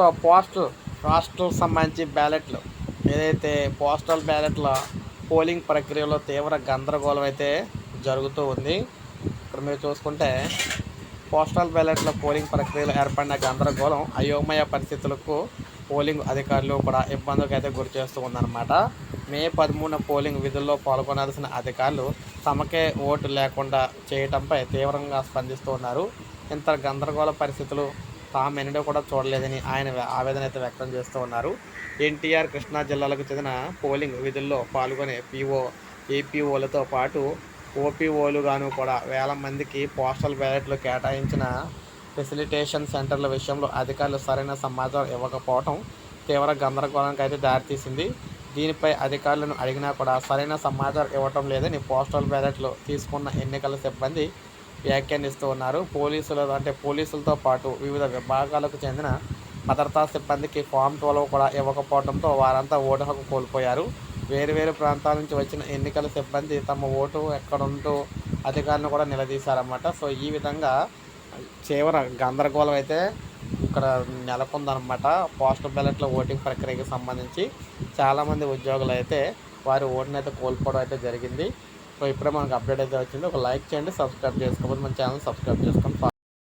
So postal రాష్ట్రాలకు సంబంధించి బ్యాలెట్లు. ఏదైతే పోస్టల్ బ్యాలెట్ల పోలింగ్ ప్రక్రియలో తీవ్ర గందరగోళం అయితే జరుగుతూ ఉంది. ఇక్కడ మీరు చూసుకుంటే పోస్టల్ బ్యాలెట్ల పోలింగ్ ప్రక్రియలో ఏర్పడిన గందరగోళం అయోమయ పరిస్థితులకు పోలింగ్ అధికారులు కూడా ఇబ్బందులకు అయితే గురి చేస్తూ ఉందన్నమాట. మే పదమూడున పోలింగ్ విధుల్లో పాల్గొనాల్సిన అధికారులు తమకే ఓటు లేకుండా చేయటంపై తీవ్రంగా స్పందిస్తూ ఉన్నారు. ఇంత గందరగోళ పరిస్థితులు తాము ఎన్నడూ కూడా చూడలేదని ఆయన ఆవేదన అయితే వ్యక్తం చేస్తూ ఉన్నారు. ఎన్టీఆర్ కృష్ణా జిల్లాలకు చెందిన పోలింగ్ విధుల్లో పాల్గొనే పీఓ ఏపీఓలతో పాటు ఓపీఓలుగాను కూడా వేల మందికి పోస్టల్ బ్యాలెట్లు కేటాయించిన ఫెసిలిటేషన్ సెంటర్ల విషయంలో అధికారులు సరైన సమాచారం ఇవ్వకపోవటం తీవ్ర గందరగోళానికి అయితే దారితీసింది. దీనిపై అధికారులను అడిగినా కూడా సరైన సమాచారం ఇవ్వటం లేదని పోస్టల్ బ్యాలెట్లు తీసుకున్న ఎన్నికల సిబ్బంది వ్యాఖ్యానిస్తూ ఉన్నారు. పోలీసులు అంటే పోలీసులతో పాటు వివిధ విభాగాలకు చెందిన భద్రతా సిబ్బందికి ఫామ్ ట్వెల్వ్ కూడా ఇవ్వకపోవడంతో వారంతా ఓటు హక్కు కోల్పోయారు. వేరు వేరు ప్రాంతాల నుంచి వచ్చిన ఎన్నికల సిబ్బంది తమ ఓటు ఎక్కడుంటూ అధికారులను కూడా నిలదీశారన్నమాట. సో ఈ విధంగా చివర గందరగోళం అయితే ఇక్కడ నెలకొందనమాట పోస్టల్ బ్యాలెట్ల ఓటింగ్ ప్రక్రియకి సంబంధించి చాలామంది ఉద్యోగులు అయితే వారి ఓటును అయితే కోల్పోవడం అయితే జరిగింది. సో ఇప్పుడే మనకు అప్డేట్ అయితే వచ్చింది. ఒక లైక్ చేయండి సబ్స్క్రైబ్ చేసుకోకపోతే మన ఛానల్ సబ్స్క్రైబ్ చేసుకోండి